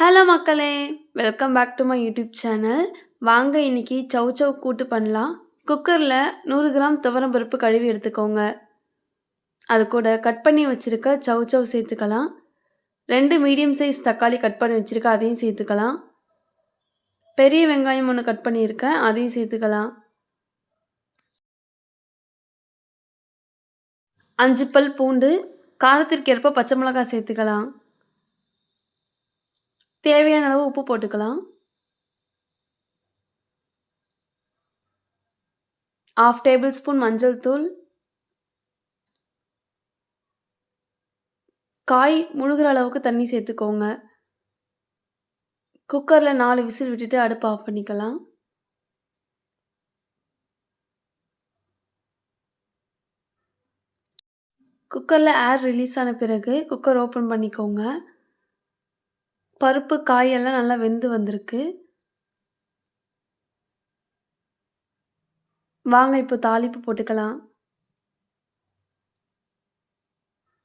Hello மக்களே welcome back to my YouTube channel. வாங்க இன்னைக்கு சவ் சவ் கூட்டு பண்ணலாம். குக்கரில் நூறு கிராம் துவரம் பருப்பு கழுவி எடுத்துக்கோங்க. அது கூட கட் பண்ணி வச்சுருக்க சவ் சவ் சேர்த்துக்கலாம். ரெண்டு மீடியம் சைஸ் தக்காளி கட் பண்ணி வச்சுருக்க அதையும் சேர்த்துக்கலாம். பெரிய வெங்காயம் ஒன்று கட் பண்ணியிருக்கேன் அதையும் சேர்த்துக்கலாம். அஞ்சு பல் பூண்டு காரத்திற்கு ஏற்ப பச்சை மிளகாய் சேர்த்துக்கலாம். தேவையான அளவு உப்பு போட்டுக்கலாம். ஆஃப் டேபிள் ஸ்பூன் மஞ்சள் தூள். காய் முழுகிற அளவுக்கு தண்ணி சேர்த்துக்கோங்க. குக்கரில் நாலு விசில் விட்டுட்டு அடுப்பு ஆஃப் பண்ணிக்கலாம். குக்கரில் ஏர் ரிலீஸ் ஆன பிறகு குக்கர் ஓப்பன் பண்ணிக்கோங்க. பருப்பு காயெல்லாம் நல்லா வெந்து வந்திருக்கு. வாங்க இப்போ தாளிப்பு போட்டுக்கலாம்.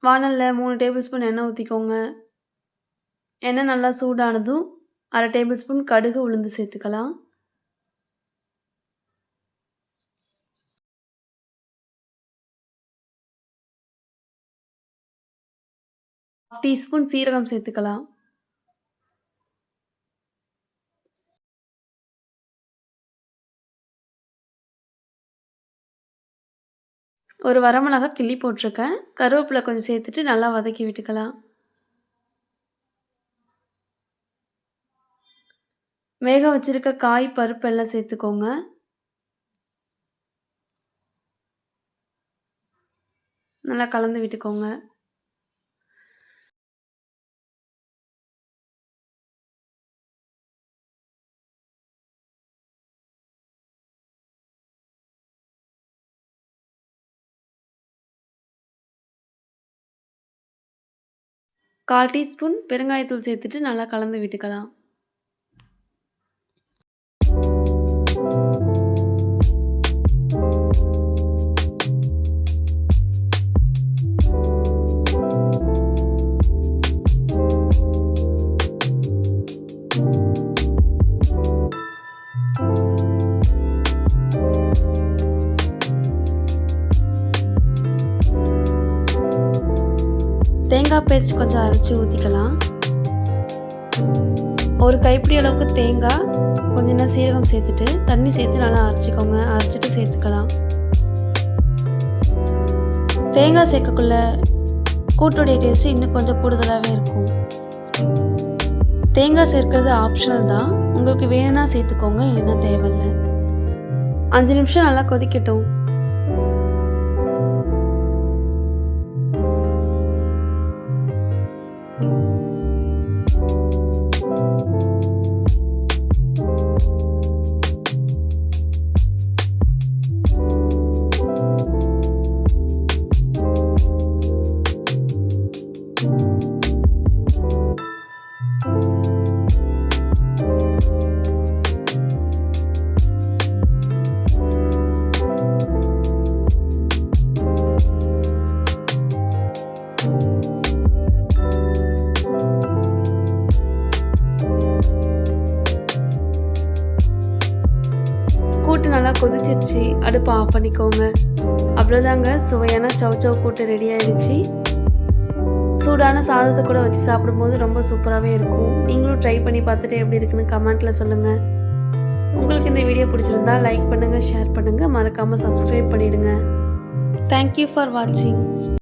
வானலில் மூணு டேபிள் ஸ்பூன் எண்ணெய் ஊற்றிக்கோங்க எண்ணெய் நல்லா சூடானதும் அரை டேபிள் ஸ்பூன் கடுகு உளுந்து சேர்த்துக்கலாம். டீஸ்பூன் சீரகம் சேர்த்துக்கலாம். ஒரு வரமிளகா கிள்ளி போட்டிருக்கேன். கருவேப்பிலை கொஞ்சம் சேர்த்துட்டு நல்லா வதக்கி விட்டுக்கலாம். வேக வச்சுருக்க காய் பருப்பு எல்லாம் சேர்த்துக்கோங்க. நல்லா கலந்து விட்டுக்கோங்க. கால் டீஸ்பூன் பெருங்காயத்தூள் சேர்த்துட்டு நல்லா கலந்து விட்டுக்கலாம். தேங்காய் பேஸ்ட் கொஞ்சம் அரைச்சி ஊற்றிக்கலாம் ஒரு கைப்பிடி அளவுக்கு தேங்காய் கொஞ்ச நேரம் சீரகம் சேர்த்துட்டு தண்ணி சேர்த்து நல்லா அரைச்சிக்கோங்க. அரைச்சிட்டு சேர்த்துக்கலாம். தேங்காய் சேர்க்கக்குள்ள கூட்டுடைய டேஸ்ட்டு இன்னும் கொஞ்சம் கூடுதலாகவே இருக்கும். தேங்காய் சேர்க்கறது ஆப்ஷனல் தான். உங்களுக்கு வேணும்னா சேர்த்துக்கோங்க இல்லைன்னா தேவையில்லை. அஞ்சு நிமிஷம் நல்லா கொதிக்கட்டும். கூட்டு நல்லா கொதிச்சிருச்சு. அடுப்பு ஆஃப் பண்ணிக்கோங்க. அவ்வளோதாங்க சுவையான சவ் சவ் கூட்டு ரெடி ஆயிடுச்சு. சூடான சாதத்தை கூட வச்சு சாப்பிடும்போது ரொம்ப சூப்பராகவே இருக்கும். நீங்களும் ட்ரை பண்ணி பார்த்துட்டு எப்படி இருக்குன்னு கமெண்ட்டில் சொல்லுங்கள் உங்களுக்கு இந்த வீடியோ பிடிச்சிருந்தா லைக் பண்ணுங்கள் ஷேர் பண்ணுங்கள் மறக்காமல் சப்ஸ்கிரைப் பண்ணிவிடுங்க தேங்க்யூ ஃபார் வாட்சிங்